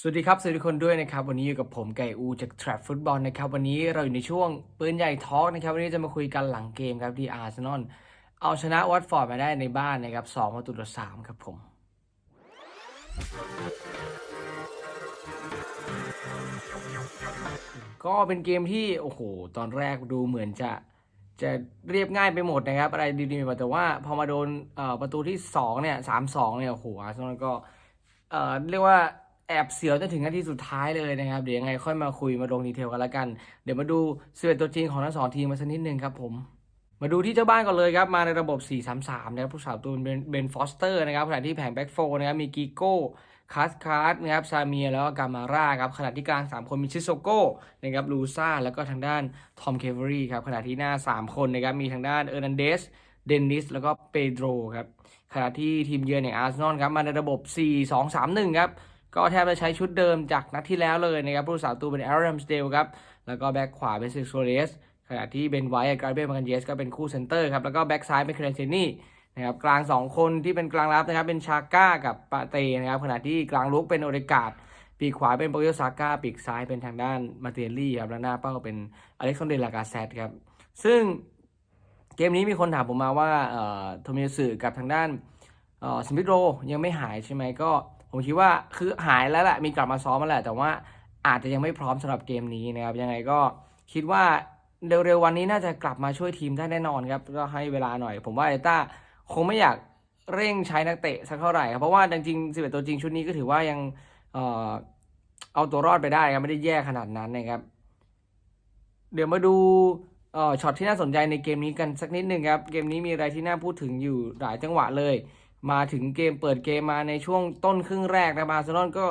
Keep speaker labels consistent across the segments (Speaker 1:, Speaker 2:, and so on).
Speaker 1: สวัสดีครับสวัสดีคนด้วยนะครับ วันนี้อยู่กับผมไก่อูจาก Trap Football นะครับ วันนี้เราอยู่ในช่วงปืนใหญ่ทอล์กนะครับ วันนี้จะมาคุยกันหลังเกมครับที่อาร์เซนอลเอาชนะวัตฟอร์ดมาได้ในบ้านนะครับ2ประตูต่อ3ครับผมก็เป็นเกมที่โอ้โห ตอนแรกดูเหมือนจะจะเรียบง่ายไปหมดนะครับ อะไรดีๆไปแต่ว่าพอมาโดนประตูที่2เนี่ย3-2เนี่ยโอ้โหอาร์เซนอลก็เอ่อเรียกว่า แอบเสียวจนถึงนาทีสุดท้ายเลยนะครับ เดี๋ยวยังไงค่อยมาคุยมาลงดีเทลกันละกัน เดี๋ยวมาดูสิบเอ็ดตัวจริงของทั้งสองทีมมาสักนิดนึงครับผมมาดูที่เจ้าบ้านก่อนเลยครับ มาในระบบ 4-3-3 นะครับ ผู้สาวตูนเบนเฟอสเตอร์นะครับขณะที่แผงแบ็กโฟนะครับ มีกิโก้คัสคาร์ดนะครับ ซาเมีย แล้วก็กามาร่าครับ ขณะที่กลาง 3 คนมีชิโซโก้นะครับ ลูซ่า แล้วก็ทางด้านทอมเคเวอรี่ครับ ขณะที่หน้า 3 คนนะครับ มีทางด้านเออร์นันเดส เดนนิส แล้วก็เปโดรครับ ขณะที่ทีมเยือนอย่างอาร์เซนอลครับ มาในระบบ 4-2-3-1 ครับ ก็แทบจะใช้ชุดเดิมจากนัดที่แล้วเลยนะครับผู้สาวตูเป็นแอร m มสเดลครับ แล้วก็แบ็คขวาเป็นซิโซเรสขณะที่เบนไวท์กับการเบนมากันเยสก็เป็นคู่เซนเตอร์ครับ แล้วก็แบ็คซ้ายเป็นเครนเซนี่นะครับกลาง 2 คนที่เป็นกลางรับนะครับเป็นชาก้ากับปาเตนะครับขณะที่กลางลุกเป็นโอเดกาดปีกขวาเป็นโปรโยซาก้าปีกซ้ายเป็นทางด้านมาเตเลี่ครับแล้วหน้าเป้าเป็นอเล็กซานเดรลากาเซตครับซึ่งเกมนี้มีคนถามผมมาว่าเอ่อโทมิสึกับทางด้านเอ่อสมิธโรยังไม่หายใช่ไหมก็ ผมคิดว่าคือหายแล้วแหละมีกลับมาซ้อมมาแหละแต่ว่าอาจจะยังไม่พร้อมสำหรับเกมนี้นะครับยังไงก็คิดว่าเร็วๆวันนี้น่าจะกลับมาช่วยทีมได้แน่นอนครับก็ให้เวลาหน่อย ผมว่าเอต้าคงไม่อยากเร่งใช้นักเตะสักเท่าไหร่ครับเพราะว่าจริงๆ11ตัวจริงชุดนี้ก็ถือว่ายังเอ่อเอาตัวรอดไปได้ครับไม่ได้แย่ขนาดนั้นนะครับ เดี๋ยวมาดูช็อตที่น่าสนใจในเกมนี้กันสักนิดหนึ่งครับ เกมนี้มีอะไรที่น่าพูดถึงอยู่หลายจังหวะเลย มาถึงเกมเปิดเกมมาในช่วงต้นครึ่งแรกนะบาร์เซโลนก็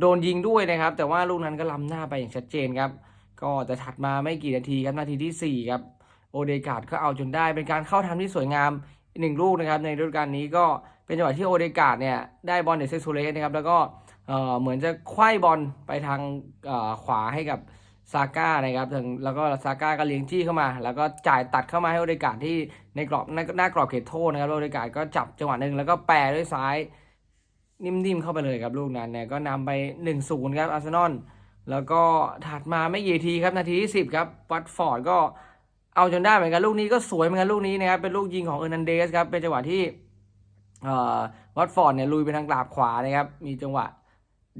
Speaker 1: โดนยิงด้วยนะครับ แต่ว่าลูกนั้นก็ล้ำหน้าไปอย่างชัดเจนครับ ก็แต่ถัดมาไม่กี่นาทีครับนาทีที่ 4 ครับโอเดกาดก็เอาจนได้เป็นการเข้าทำที่สวยงามหนึ่งลูกนะครับในฤดูกาลนี้ก็เป็นจังหวะที่โอเดกาดเนี่ยได้บอลเดซเซโซเลสนะครับแล้วก็เหมือนจะไขว้บอลไปทางขวาให้กับ ซาก้านะครับถึงแล้วก็ซาก้าก็เลี้ยงจี้เข้ามา แล้วก็จ่ายตัดเข้ามาให้โอเดกาดที่ในกรอบหน้าหน้ากรอบเขตโทษนะครับโอเดกาดก็จับจังหวะหนึ่งแล้วก็แปรด้วยซ้ายนิ่มๆเข้าไปเลยครับลูกนั้นเนี่ยก็นำไป1-0ครับอาร์เซนอลแล้วก็ถัดมาไม่กี่ทีครับนาทีที่10ครับวัตฟอร์ดก็เอาจนได้เหมือนกันลูกนี้ก็สวยเหมือนกันลูกนี้นะครับเป็นลูกยิงของเออร์นันเดสครับเป็นจังหวะที่วัตฟอร์ดเนี่ยลุยไปทางกราบขวานะครับมีจังหวะ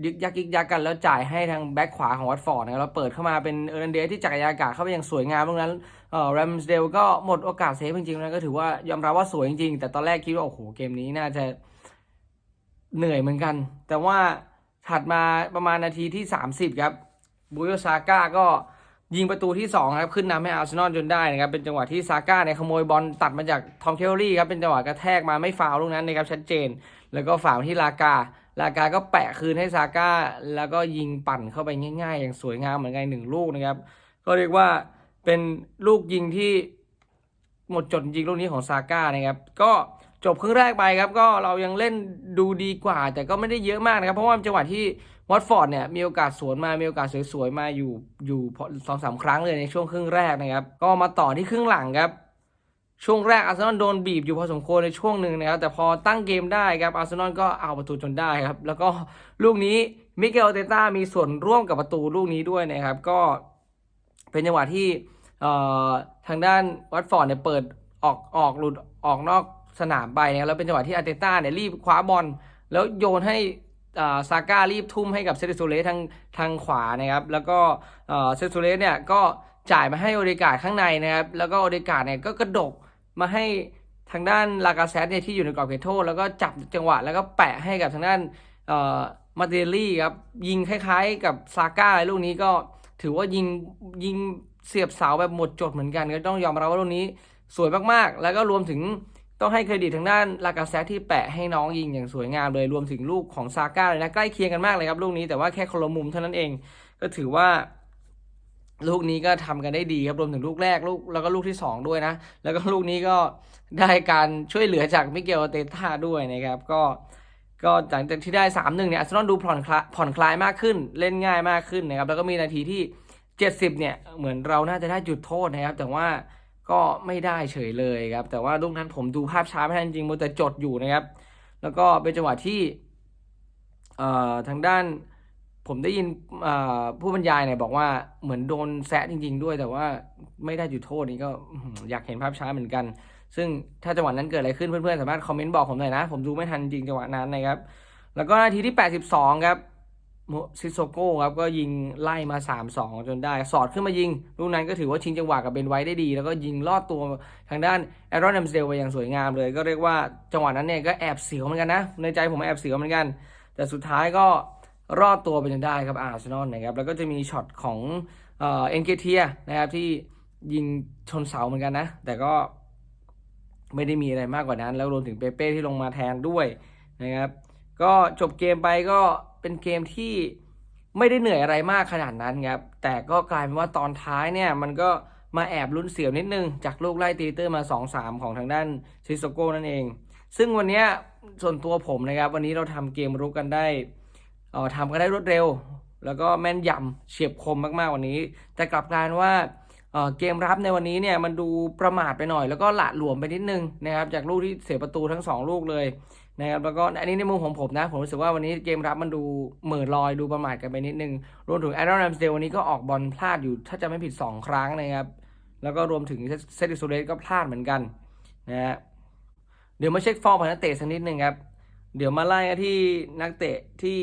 Speaker 1: ยึกยักยึกยักกันแล้วจ่ายให้ทางแบ็คขวาของวัตฟอร์ดนะครับแล้วเปิดเข้ามาเป็นเออร์นันเดสที่จักรยานอากาศเข้าไปอย่างสวยงามลูกนั้นเอ่อแรมสเดลก็หมดโอกาสเซฟจริงๆนะก็ถือว่ายอมรับว่าสวยจริงๆ แต่ตอนแรกคิดว่า โอ้โห เกมนี้น่าจะเหนื่อยเหมือนกัน แต่ว่าถัดมาประมาณนาทีที่ 30 ครับบุโยซาก้าก็ยิงประตูที่2ครับขึ้นนำให้อาร์เซนอลจนได้นะครับเป็นจังหวะที่ซาก้าเนี่ยขโมยบอลตัดมาจากทอมเคลลี่ครับเป็นจังหวะกระแทกมาไม่ฟาวลูกนั้นนะครับชัดเจน แล้วก็ฝากมาที่ลากา ลากาก็แปะคืนให้ซาก้า แล้วก็ยิงปั่นเข้าไปง่าย ๆ อย่างสวยงามเหมือนกันหนึ่งลูกนะครับ ก็เรียกว่าเป็นลูกยิงที่หมดจดจริงลูกนี้ของซาก้านะครับ ก็จบครึ่งแรกไปครับก็เรายังเล่นดูดีกว่า แต่ก็ไม่ได้เยอะมากนะครับ เพราะว่าจังหวะที่วอตฟอร์ดเนี่ยมีโอกาสสวนมา มีโอกาสสวยๆมาอยู่อยู่สองสามครั้งเลยในช่วงครึ่งแรกนะครับ ก็มาต่อที่ครึ่งหลังครับ ช่วงแรกอาร์เซนอลโดนบีบอยู่พอสมควรในช่วงหนึ่งนะครับ แต่พอตั้งเกมได้ครับอาร์เซนอลก็เอาประตูจนได้ครับ แล้วก็ลูกนี้มิเกลเตต้ามีส่วนร่วมกับประตูลูกนี้ด้วยนะครับ ก็เป็นจังหวะที่ทางด้านวัตฟอร์ดเนี่ยเปิดออกออกหลุดออกนอกสนามไปนะครับแล้วเป็นจังหวะที่อาร์เตต้าเนี่ยรีบคว้าบอลแล้วโยนให้อ่าซาก้ารีบทุ่มให้กับเซติโซเลสทางทางขวานะครับ แล้วก็เอ่อเซติโซเลสเนี่ยก็จ่ายมาให้โอเดกาดข้างในนะครับ แล้วก็โอเดกาดเนี่ยก็กระดก มาให้ทางด้านลากาเซตเนี่ยที่อยู่ในกรอบเขตโทษแล้วก็จับจังหวะแล้วก็แปะให้กับทางด้านเอ่อมาเดลี่ครับยิงคล้ายๆ กับซาก้าลูกนี้ก็ถือว่ายิงยิงเสียบเสาแบบหมดจดเหมือนกัน ก็ต้องยอมรับว่าลูกนี้สวยมากๆ แล้วก็รวมถึงต้องให้เครดิตทางด้านลากาเซตที่แปะให้น้องยิงอย่างสวยงามเลยรวมถึงลูกของซาก้าเลยนะใกล้เคียงกันมากเลยครับลูกนี้แต่ว่าแค่คนละมุมเท่านั้นเอง ก็ถือว่า ลูกนี้ก็ทำกันได้ดีครับรวมถึงลูกแรกลูกแล้วก็ลูกที่สองด้วยนะ แล้วก็ลูกนี้ก็ได้การช่วยเหลือจากมิเกลเตต้าด้วยนะครับ ก็ก็หลังจากที่ได้ 3 1เนี่ยอาร์เซนอลดูผ่อนคลายผ่อนคลายมากขึ้นเล่นง่ายมากขึ้นนะครับ แล้วก็มีนาทีที่ 70 เนี่ย เหมือนเราน่าจะได้จุดโทษนะครับ แต่ว่าก็ไม่ได้เฉยเลยครับ แต่ว่าลูกนั้นผมดูภาพช้าไม่ทันจริงมัวแต่จดอยู่นะครับ แล้วก็เป็นจังหวะที่เอ่อทางด้าน ผมได้ยินผู้บรรยายเนี่ยบอกว่าเหมือนโดนแซะจริง ๆ ด้วย แต่ว่าไม่ได้จุดโทษนี่ก็อยากเห็นภาพช้าเหมือนกัน ซึ่งถ้าจังหวะนั้นเกิดอะไรขึ้นเพื่อนๆสามารถคอมเมนต์บอกผมหน่อยนะ ผมดูไม่ทันจริงจังหวะนั้นนะครับ แล้วก็นาทีที่ 82 ครับซิโซโก้ครับก็ยิงไล่มา 3-2 จนได้สอดขึ้นมายิง ลูกนั้นก็ถือว่าชิงจังหวะกับเบนไว้ได้ดี แล้วก็ยิงลอดตัวทางด้านแอรอนแอมสเดลไปอย่างสวยงามเลย ก็เรียกว่าจังหวะนั้นเนี่ยก็แอบเสียวเหมือนกันนะ ในใจผมแอบเสียวเหมือนกัน แต่สุดท้ายก็ รอดตัวไปจนได้ครับอาร์เซนอลนะครับแล้วก็จะมีช็อตของเอ็นเกเทียนะครับที่ยิงชนเสาเหมือนกันนะ แต่ก็ไม่ได้มีอะไรมากกว่านั้น แล้วรวมถึงเปเป้ที่ลงมาแทนด้วยนะครับ ก็จบเกมไปก็เป็นเกมที่ไม่ได้เหนื่อยอะไรมากขนาดนั้นครับแต่ก็กลายเป็นว่าตอนท้ายเนี่ยมันก็มาแอบลุ้นเสียวนิดนึง จากลูกไล่ตีเตอร์มา 2-3 ของทางด้านซิโซโก้นั่นเอง ซึ่งวันนี้ส่วนตัวผมนะครับ วันนี้เราทำเกมรุกกันได้ เอ่อทำกันได้รวดเร็ว แล้วก็แม่นยำเฉียบคมมากๆวันนี้ แต่กลับกลารว่าเกมรับในวันนี้เนี่ยมันดูประมาทไปหน่อย แล้วก็หละหลวมไปนิดนึงนะครับจากลูกที่เสียประตูทั้งสองลูกเลยนะครับแล้วก็อันนี้ในมุมของผมนะผมรู้สึกว่าวันนี้เกมรับมันดูเหม่อลอยดูประมาทกันไปนิดนึง รวมถึงแอรอนแรมสเดลวันนี้ก็ออกบอลพลาดอยู่ถ้าจะไม่ผิด 2 ครั้งนะครับแล้วก็รวมถึงเซติโซเรสก็พลาดเหมือนกันนะฮะเดี๋ยวมาเช็คฟอร์มของนักเตะสักนิดนึงครับ เดี๋ยวมาไล่กันที่นักเตะที่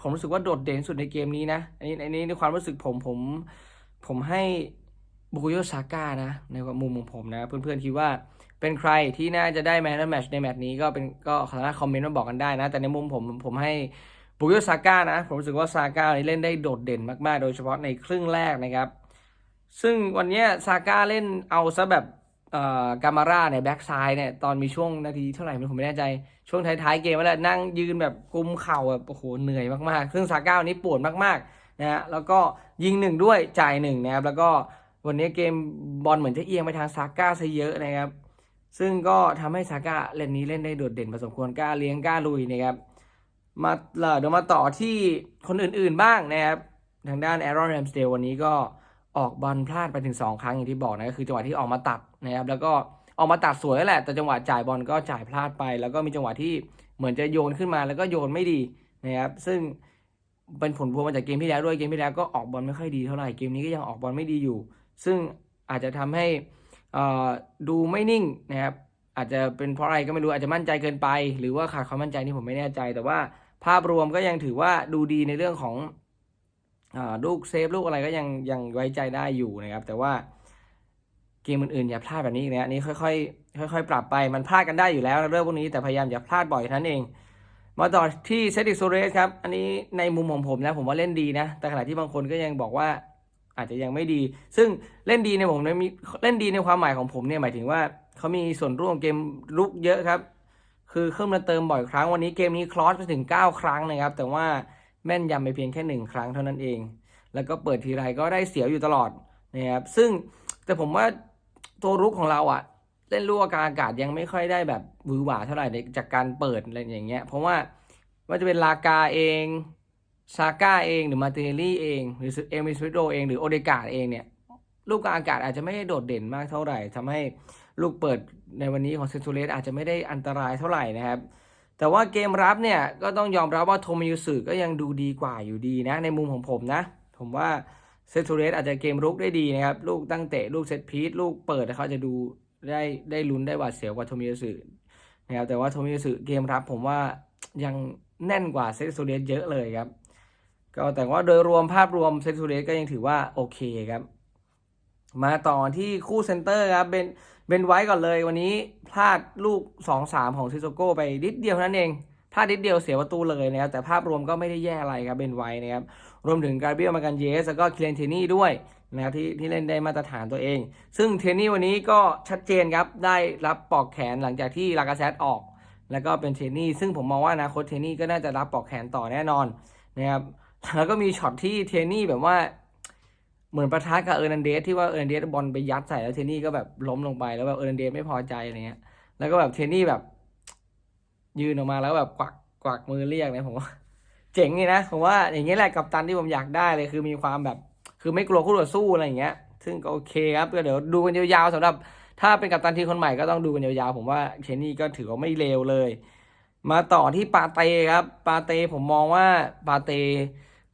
Speaker 1: ผมรู้สึกว่าโดดเด่นสุดในเกมนี้นะ อันนี้อันนี้ในความรู้สึกผมผมผมให้บุกุโยซาก้านะ ในมุมของผมนะ เพื่อนๆคิดว่าเป็นใครที่น่าจะได้แมนแมชในแมตช์นี้ก็เป็นก็สามารถคอมเมนต์มาบอกกันได้นะ แต่ในมุมผมผมให้บุกโยซาก้านะ ผมรู้สึกว่าซาก้านี่เล่นได้โดดเด่นมากๆ โดยเฉพาะในครึ่งแรกนะครับ ซึ่งวันนี้ซาก้าเล่นเอาซะแบบ กามาร่าเนี่ยแบ็กซ้ายเนี่ยตอนมีช่วงนาทีเท่าไหร่ผมไม่แน่ใจช่วงท้ายๆเกมแหละนั่งยืนแบบกุมเข่าแบบโอ้โหเหนื่อยมากๆซึ่งซาก้าวันนี้ปวดมากๆนะฮะแล้วก็ยิงหนึ่งด้วยจ่ายหนึ่งนะครับแล้วก็วันนี้เกมบอลเหมือนจะเอียงไปทางซาก้าซะเยอะนะครับ ซึ่งก็ทำให้ซาก้าเล่นนี้เล่นได้โดดเด่นพอสมควรกล้าเลี้ยงกล้าลุยนะครับมาเดี๋ยวมาต่อที่คนอื่นๆบ้างนะครับทางด้านแอรอนแรมสเดลวันนี้ก็ ออกบอลพลาดไปถึง 2 ครั้งอย่างที่บอกนะก็คือจังหวะที่ออกมาตัดนะครับแล้วก็ออกมาตัดสวยแล้วแหละ แต่จังหวะจ่ายบอลก็จ่ายพลาดไป แล้วก็มีจังหวะที่เหมือนจะโยนขึ้นมาแล้วก็โยนไม่ดีนะครับซึ่งเป็นผลพวงมาจากเกมที่แล้วด้วยเกมที่แล้วก็ออกบอลไม่ค่อยดีเท่าไหร่เกมนี้ก็ยังออกบอลไม่ดีอยู่ ซึ่งอาจจะทำให้อ่อดูไม่นิ่งนะครับอาจจะเป็นเพราะอะไรก็ไม่รู้อาจจะมั่นใจเกินไป หรือว่าขาดความมั่นใจนี่ผมไม่แน่ใจ แต่ว่าภาพรวมก็ยังถือว่าดูดีในเรื่องของ ลูกเซฟลูกอะไรก็ยังยังไว้ใจได้อยู่นะครับ แต่ว่าเกมอื่นๆอย่าพลาดแบบนี้นะอันนี้ค่อยๆค่อยๆ ปรับไปมันพลาดกันได้อยู่แล้วเรื่องพวกนี้แต่พยายามอย่าพลาดบ่อยเท่านั้นเอง มาต่อที่เซติกโซเรสครับ อันนี้ในมุมของผมนะผมว่าเล่นดีนะ แต่ขณะที่บางคนก็ยังบอกว่าอาจจะยังไม่ดี ซึ่งเล่นดีในผมเนี่ยมีเล่นดีในความหมายของผมเนี่ยหมายถึงว่าเขามีส่วนร่วมเกมลุกเยอะครับ คือขึ้นมาเติมบ่อยครั้งวันนี้เกมนี้คลอสไปถึง 9 ครั้งนะครับ แต่ว่า แม่นยำไปเพียงแค่หนึ่งครั้งเท่านั้นเอง แล้วก็เปิดทีไรก็ได้เสียวอยู่ตลอดนะครับซึ่งแต่ผมว่าตัวรุกของเราอะเล่นลูกกาอากาศยังไม่ค่อยได้แบบวือหวาเท่าไหร่จากการเปิดอะไรอย่างเงี้ย เพราะว่าว่าจะเป็นลากาเองซาก้าเองหรือมาเตเลี่เองหรือเอมิสวิโดเองหรือโอเดกาเองเนี่ยลูกกลางอากาศอาจจะไม่ได้โดดเด่นมากเท่าไหร่ทำให้ลูกเปิดในวันนี้ของเซนตูเลสอาจจะไม่ได้อันตรายเท่าไหร่นะครับ แต่ว่าเกมรับเนี่ยก็ต้องยอมรับว่าโทมิยุสึก็ยังดูดีกว่าอยู่ดีนะ ในมุมของผมนะ ผมว่าเซตูเลสอาจจะเกมรุกได้ดีนะครับ ลูกตั้งเตะลูกเซตพีซลูกเปิดเขาจะดูได้ได้ลุ้นได้หวาดเสียวกว่าโทมิยุสึนะครับแต่ว่าโทมิยุสึเกมรับผมว่ายังแน่นกว่าเซตูเลสเยอะเลยครับก็แต่ว่าโดยรวมภาพรวมเซตูเรสก็ยังถือว่าโอเคครับ มาต่อที่คู่เซนเตอร์ครับเบนเบนไว้ก่อนเลยวันนี้พลาดลูก 2-3 ของซิโซโก้ไปนิดเดียวเท่านั้นเองพลาดนิดเดียวเสียประตูเลยนะครับแต่ภาพรวมก็ไม่ได้แย่อะไรครับเบนไว้นะครับรวมถึงการเบียลมากันเยสแล้วก็เคเลนเทนี่ด้วยนะครับที่ที่เล่นได้มาตรฐานตัวเอง ซึ่งเทนี่วันนี้ก็ชัดเจนครับได้รับปลอกแขนหลังจากที่ลากาเซตออก แล้วก็เป็นเทนี่ซึ่งผมมองว่าอนาคตเทนี่ก็น่าจะรับปลอกแขนต่อแน่นอนนะครับแล้วก็มีช็อตที่เทนี่แบบว่า เหมือนประทะกับเออร์นันเดสที่ว่าเออร์นันเดสบอลไปยัดใส่แล้วเทนี่ก็แบบล้มลงไปแล้วแบบเออร์นันเดสไม่พอใจอะไรเงี้ย แล้วก็แบบเทนี่แบบ ยืนออกมาแล้วแบบกวักกวักมือเรียกเนี่ยผมว่าเจ๋งเลยนะผมว่าอย่างเงี้ยแหละกับตันที่ผมอยากได้เลยคือมีความแบบ คือไม่กลัวคู่ต่อสู้อะไรอย่างเงี้ย ซึ่งก็โอเคครับก็เดี๋ยวดูกันยาวๆสำหรับ ถ้าเป็นกับตันทีมคนใหม่ก็ต้องดูกันยาวๆผมว่าเทนนี่ก็ถือว่าไม่เลวเลย มาต่อที่ปาเต้ครับ ปาเต้ผมมองว่าปาเต้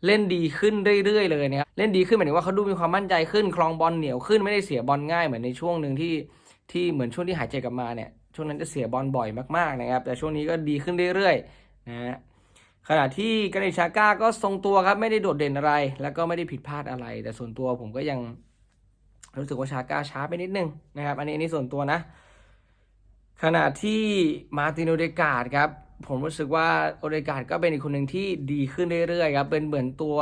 Speaker 1: เล่นดีขึ้นเรื่อยๆเลยนะครับเล่นดีขึ้นหมายถึงว่าเขาดูมีความมั่นใจขึ้นครองบอลเหนียวขึ้นไม่ได้เสียบอลง่ายเหมือนในช่วงหนึ่งที่ที่เหมือนช่วงที่หายใจกลับมาเนี่ยช่วงนั้นจะเสียบอลบ่อยมากๆนะครับ แต่ช่วงนี้ก็ดีขึ้นเรื่อยๆนะฮะขณะที่กานิชาก้าก็ทรงตัวครับไม่ได้โดดเด่นอะไร แล้วก็ไม่ได้ผิดพลาดอะไร แต่ส่วนตัวผมก็ยังรู้สึกว่าชาก้าช้าไปนิดนึงนะครับ อันนี้อันนี้ส่วนตัวนะ ขณะที่มาตินโอเดกาดครับ ผมรู้สึกว่าโอเดกาดก็เป็นอีกคนหนึ่งที่ดีขึ้นเรื่อยๆครับเป็นเหมือนตัว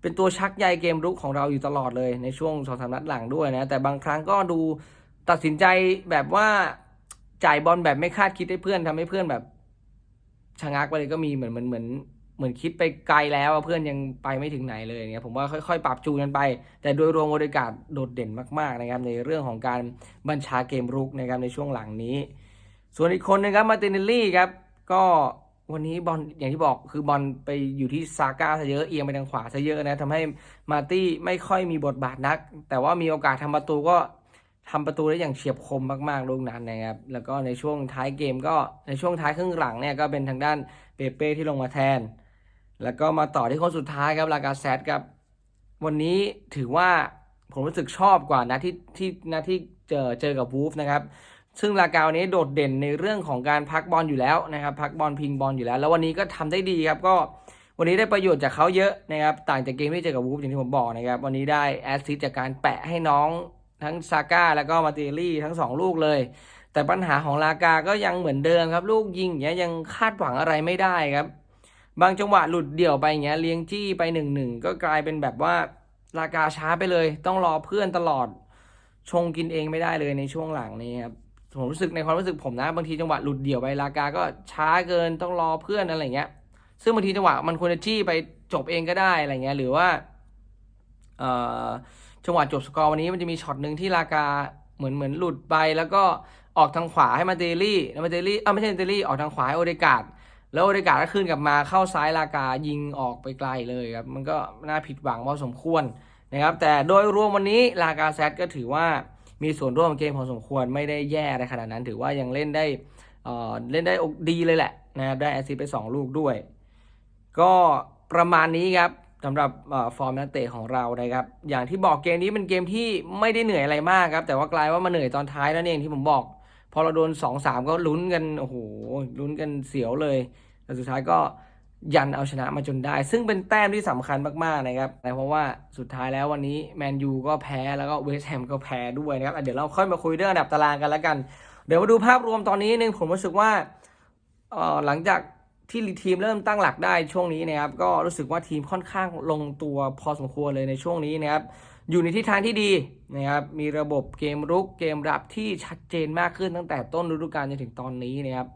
Speaker 1: เป็นตัวชักใยเกมรุกของเราอยู่ตลอดเลยในช่วงสองสามนัดหลังด้วยนะ แต่บางครั้งก็ดูตัดสินใจแบบว่าจ่ายบอลแบบไม่คาดคิดให้เพื่อนทำให้เพื่อนแบบชะงักไปเลยก็มีเหมือนเหมือนเหมือนเหมือนคิดไปไกลแล้วเพื่อนยังไปไม่ถึงไหนเลยเนี่ยผมว่าค่อยๆ ปรับจูนกันไป แต่โดยรวมโอเดกาดโดดเด่นมากๆนะครับในเรื่องของการบัญชาเกมรุกนะครับในช่วงหลังนี้ ส่วนอีกคนนึงครับมาตินเนลลี่ครับ ก็วันนี้บอลอย่างที่บอกคือบอลไปอยู่ที่ซาก้าซะเยอะเอียงไปทางขวาซะเยอะนะทำให้มาตี้ไม่ค่อยมีบทบาทนัก แต่ว่ามีโอกาสทำประตูก็ทำประตูได้อย่างเฉียบคมมากๆลูกนั้นนะครับ แล้วก็ในช่วงท้ายเกมก็ในช่วงท้ายครึ่งหลังเนี่ยก็เป็นทางด้านเปเป้ที่ลงมาแทน แล้วก็มาต่อที่คนสุดท้ายครับลากาเซตครับ วันนี้ถือว่าผมรู้สึกชอบกว่านะที่ที่นะที่เจอเจอกับวูฟนะครับ ซึ่งลากาวันนี้โดดเด่นในเรื่องของการพักบอลอยู่แล้วนะครับพักบอลพิงบอลอยู่แล้ว แล้ววันนี้ก็ทำได้ดีครับก็วันนี้ได้ประโยชน์จากเขาเยอะนะครับต่างจากเกมที่เจอกับวูฟอย่างที่ผมบอกนะครับวันนี้ได้แอสซิสจากการแปะให้น้องทั้งซาก้าแล้วก็มาตลลี่ทั้งสองลูกเลย แต่ปัญหาของลากาก็ยังเหมือนเดิมครับ ลูกยิงเงี้ยยังคาดหวังอะไรไม่ได้ครับ บางจังหวะหลุดเดี่ยวไปเงี้ยเลี้ยงจี้ไปหนึ่งหนึ่งก็กลายเป็นแบบว่าลากาช้าไปเลย ต้องรอเพื่อนตลอดชงกินเองไม่ได้เลยในช่วงหลังนี้ครับ ผมรู้สึกในความรู้สึกผมนะ บางทีจังหวะหลุดเดี่ยวไปลากาก็ช้าเกินต้องรอเพื่อนอะไรเงี้ย ซึ่งบางทีจังหวะมันควรจะจี้ไปจบเองก็ได้อะไรเงี้ยหรือว่าเออจังหวะจบสกอร์วันนี้มันจะมีช็อตหนึ่งที่ลากาเหมือนเหมือนหลุดไปแล้วก็ออกทางขวาให้มาเดลี่แล้วมาเดลี่เอ้าไม่ใช่เดลี่ออกทางขวาให้โอเดกาดแล้วโอเดกาดก็ขึ้นกลับมาเข้าซ้ายลากายิงออกไปไกลเลยครับมันก็น่าผิดหวังพอสมควรนะครับแต่โดยรวมวันนี้ลากาแซดก็ถือว่า มีส่วนร่วมเกมพอสมควรไม่ได้แย่อะไรขนาดนั้น ถือว่ายังเล่นได้เอ่อเล่นได้ดีเลยแหละนะครับได้แอสซิสไป 2 ลูกด้วย ก็ประมาณนี้ครับสำหรับฟอร์มนักเตะของเรานะครับ อย่างที่บอกเกมนี้เป็นเกมที่ไม่ได้เหนื่อยอะไรมากครับ แต่ว่ากลายว่ามาเหนื่อยตอนท้ายนั่นเองที่ผมบอก พอเราโดน2อสามก็ลุ้นกันโอ้โหลุ้นกันเสียวเลยแต่สุดท้ายก็ ยันเอาชนะมาจนได้ ซึ่งเป็นแต้มที่สำคัญมากๆนะครับเพราะว่าสุดท้ายแล้ววันนี้แมนยูก็แพ้แล้วก็เวสต์แฮมก็แพ้ด้วยนะครับเดี๋ยวเราค่อยมาคุยเรื่องอันดับตารางกันแล้วกัน เดี๋ยวมาดูภาพรวมตอนนี้นึงผมรู้สึกว่าออหลังจากที่ทีมเริ่มตั้งหลักได้ช่วงนี้นะครับก็รู้สึกว่าทีมค่อนข้างลงตัวพอสมควรเลยในช่วงนี้นะครับอยู่ในทิศทางที่ดีนะครับมีระบบเกมรุกเกมรับที่ชัดเจนมากขึ้นตั้งแต่ต้นฤดูกาลจนถึงตอนนี้นะครับ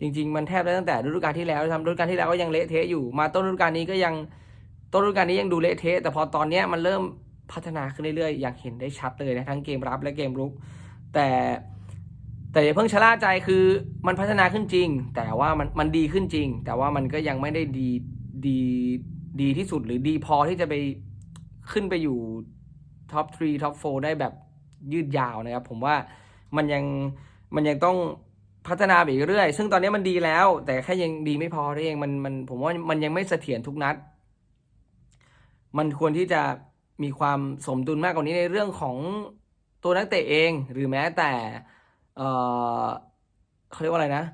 Speaker 1: จริง ๆ มันแทบได้ตั้งแต่ฤดูกาลที่แล้วทำฤดูกาลที่แล้วก็ยังเละเทะอยู่ มาต้นฤดูกาลนี้ก็ยังต้นฤดูกาลนี้ยังดูเละเทะแต่พอตอนนี้มันเริ่มพัฒนาขึ้นเรื่อยๆ อย่างเห็นได้ชัดเลยนะทั้งเกมรับและเกมรุก แต่แต่อย่าเพิ่งชะล่าใจคือมันพัฒนาขึ้นจริง แต่ว่ามันมันดีขึ้นจริง แต่ว่ามันก็ยังไม่ได้ดีดีดีที่สุดหรือดีพอที่จะไปขึ้นไปอยู่ท็อป 3 ท็อป 4 ได้แบบยืดยาวนะครับ ผมว่ามันยังมันยังต้อง พัฒนาไปเรื่อย ซึ่งตอนนี้มันดีแล้ว แต่แค่ยังดีไม่พอเองมันมันผมว่ามันยังไม่เสถียรทุกนัด มันควรที่จะมีความสมดุลมากกว่านี้ในเรื่องของตัวนักเตะเอง หรือแม้แต่เออเขาเรียกว่าอะไรนะ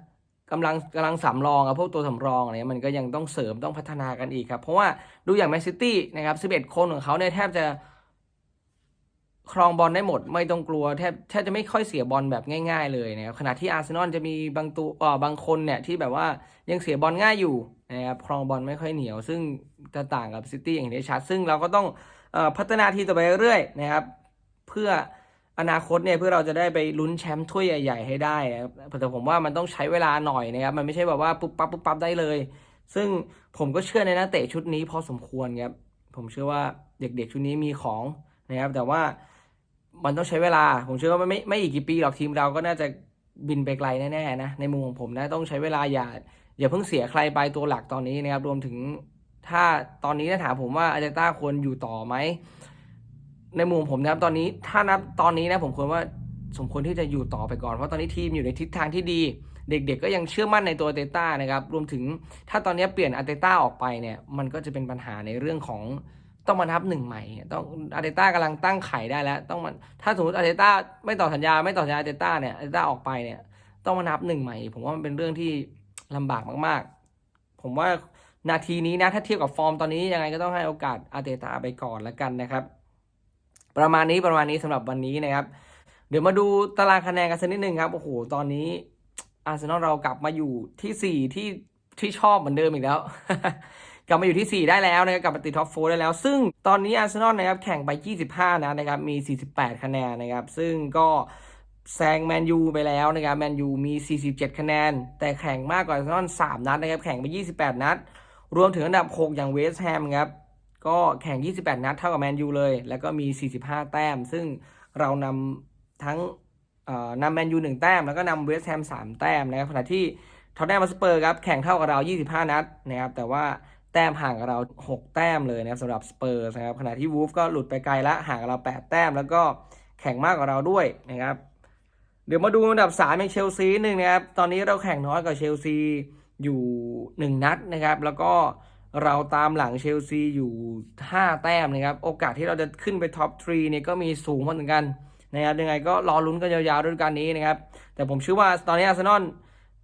Speaker 1: กำลังกำลังสำรองอะพวกตัวสำรองอะไรเงี้ยมันก็ยังต้องเสริมต้องพัฒนากันอีกครับ เพราะว่าดูอย่างแมนซิตี้นะครับ 11 คนของเขาเนี่ยแทบจะ ครองบอลได้หมดไม่ต้องกลัวแทบแทบจะไม่ค่อยเสียบอลแบบง่าย ๆ เลยนะครับขณะที่อาร์เซนอลจะมีบางตัวอ่อบางคนเนี่ยที่แบบว่ายังเสียบอลง่ายอยู่นะครับครองบอลไม่ค่อยเหนียว ซึ่งจะต่างกับซิตี้อย่างเห็นได้ชัด ซึ่งเราก็ต้องอพัฒนาทีต่อไปเรื่อยๆนะครับ เพื่ออนาคตเนี่ยเพื่อเราจะได้ไปลุ้นแชมป์ถ้วยใหญ่ๆให้ได้นะครับแต่ผมว่ามันต้องใช้เวลาหน่อยนะครับมันไม่ใช่แบบว่าปุ๊บปั๊บปุ๊บปั๊บได้เลย ซึ่งผมก็เชื่อในนักเตะชุดนี้พอสมควรครับผมเชื่อว่าเด็กๆชุดนี้มีของนะครับแต่ว่า มันต้องใช้เวลา ผมเชื่อว่าไม่ไม่ไม่อีกกี่ปีหรอกทีมเราก็น่าจะบินไปไกลแน่ๆนะในมุมของผมนะต้องใช้เวลาอย่าอย่าเพิ่งเสียใครไปตัวหลักตอนนี้นะครับรวมถึงถ้าตอนนี้ถ้าถามผมว่าอาร์เจต้าควรอยู่ต่อไหมในมุมผมนะครับตอนนี้ถ้านับตอนนี้นะผมควรว่าสมควรที่จะอยู่ต่อไปก่อนเพราะตอนนี้ทีมอยู่ในทิศทางที่ดี เด็กๆก็ยังเชื่อมั่นในตัวเตต้านะครับรวมถึงถ้าตอนนี้เปลี่ยนอาเตต้าออกไปเนี่ยมันก็จะเป็นปัญหาในเรื่องของ ต้องมานับหนึ่งใหม่ ต้องอาร์เตต้ากำลังตั้งไข่ได้แล้ว ต้องมาถ้าสมมติอาร์เตต้าไม่ต่อสัญญาไม่ต่อสัญญาอาร์เตต้าเนี่ยอาร์เตต้าออกไปเนี่ยต้องมานับหนึ่งใหม่ ผมว่ามันเป็นเรื่องที่ลำบากมาก ๆ ผมว่านาทีนี้นะถ้าเทียบกับฟอร์มตอนนี้ยังไงก็ต้องให้โอกาสอาร์เตต้าไปก่อนแล้วกันนะครับ ประมาณนี้ประมาณนี้สำหรับวันนี้นะครับ เดี๋ยวมาดูตารางคะแนนกันสักนิดนึงครับโอ้โหตอนนี้อาร์เซนอลเรากลับมาอยู่ที่สี่ที่ที่ชอบเหมือนเดิมอีกแล้ว กลับมาอยู่ที่ 4 ได้แล้วนะครับกลับมาติดท็อปโฟได้แล้ว ซึ่งตอนนี้อาร์เซนอลนะครับแข่งไป 25นัดนะครับมี 48 คะแนนนะครับ ซึ่งก็แซงแมนยูไปแล้วนะครับแมนยูมี 47 คะแนน แต่แข่งมากกว่าอาร์เซนอล3นัดนะครับแข่งไป 28 นัด รวมถึงอันดับ 6 อย่างเวสต์แฮมครับก็แข่ง 28 นัดเท่ากับแมนยูเลย แล้วก็มี 45 แต้ม ซึ่งเรานำทั้งเอ่อนำแมนยูหนึ่งแต้ม แล้วก็นำเวสต์แฮมสามแต้มนะครับขณะที่ท็อตแนมสเปอร์ครับแข่งเท่ากับเรา 25 นัดนะครับแต่ว่า แต้มห่างกับเรา 6 แต้มเลยนะครับสำหรับสเปอร์นะครับขณะที่วูฟก็หลุดไปไกลละห่างกับเรา 8 แต้ม แล้วก็แข่งมากกว่าเราด้วยนะครับเดี๋ยวมาดูอันดับ3อย่างเชลซีหนึ่งนะครับตอนนี้เราแข่งน้อยกว่าเชลซีอยู่ 1 นัดนะครับแล้วก็เราตามหลังเชลซีอยู่ 5 แต้มนะครับโอกาสที่เราจะขึ้นไปท็อป3เนี่ยก็มีสูงเหมือนกันนะครับยังไงก็รอลุ้นกันยาวๆด้วยกันนี้นะครับแต่ผมเชื่อว่าตอนนี้อาร์เซนอล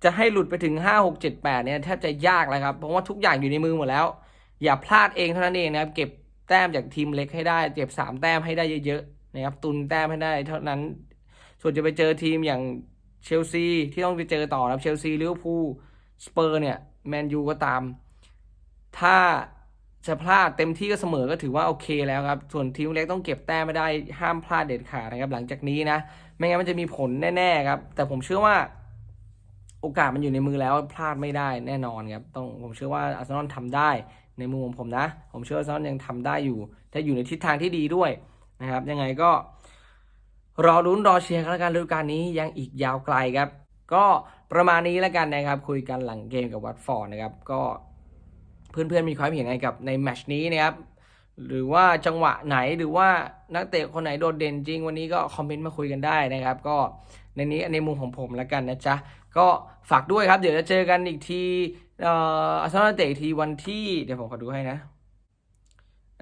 Speaker 1: จะให้หลุดไปถึง 5 6 7 8เนี่ยแทบจะยากแล้วครับ เพราะว่าทุกอย่างอยู่ในมือหมดแล้ว อย่าพลาดเองเท่านั้นเองนะครับ เก็บแต้มจากทีมเล็กให้ได้ เก็บ 3 แต้มให้ได้เยอะๆนะครับ ตุนแต้มให้ได้เท่านั้น ส่วนจะไปเจอทีมอย่างเชลซีที่ต้องไปเจอต่อนะครับเชลซีลิเวอร์พูลสเปอร์เนี่ยแมนยูก็ตาม ถ้าจะพลาดเต็มที่ก็เสมอก็ถือว่าโอเคแล้วครับ ส่วนทีมเล็กต้องเก็บแต้มไม่ได้ห้ามพลาดเด็ดขาดนะครับ หลังจากนี้นะ ไม่งั้นมันจะมีผลแน่ๆครับ แต่ผมเชื่อว่า โอกาสมันอยู่ในมือแล้วพลาดไม่ได้แน่นอนครับต้องผมเชื่อว่าอาร์เซนอลทำได้ในมุมของผมนะ ผมเชื่อว่าอาร์เซนอลยังทำได้อยู่แต่อยู่ในทิศทางที่ดีด้วยนะครับ ยังไงก็ รอรุ้นรอเชียร์กันแล้วกันฤดูกาลนี้ยังอีกยาวไกลครับ ก็ประมาณนี้แล้วกันนะครับ คุยกันหลังเกมกับวัตฟอร์ดนะครับ ก็เพื่อนๆมีความเห็นไงกับในแมชนี้นะครับหรือว่าจังหวะไหนหรือว่านักเตะคนไหนโดดเด่นจริง วันนี้ก็คอมเมนต์มาคุยกันได้นะครับ ก็ ในนี้ในมุมของผมแล้วกันนะจ๊ะ ก็ฝากด้วยครับ เดี๋ยวจะเจอกันอีกทีเอ่ออาร์เซนอลเตะอีกทีวันที่เดี๋ยวผมขอดูให้นะ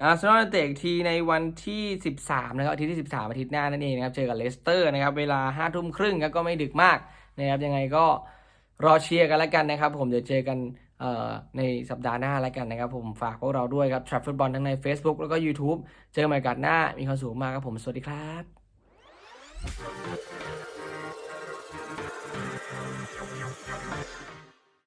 Speaker 1: อาร์เซนอลเตะอีกทีในวันที่ 13 นะครับอาทิตย์ที่ 13 อาทิตย์หน้านั่นเองนะครับ เจอกับเลสเตอร์นะครับ เวลา5ทุ่มครึ่งก็ไม่ดึกมากนะครับ ยังไงก็รอเชียร์กันแล้วกันนะครับ ผมเดี๋ยวเจอกันเอ่อในสัปดาห์หน้าแล้วกันนะครับ ผมฝากพวกเราด้วยครับทรัฟฟุตบอลทั้งใน Facebook แล้วก็ YouTube เจอกันใหม่กันหน้า มีความสุขมากครับผม สวัสดีครับ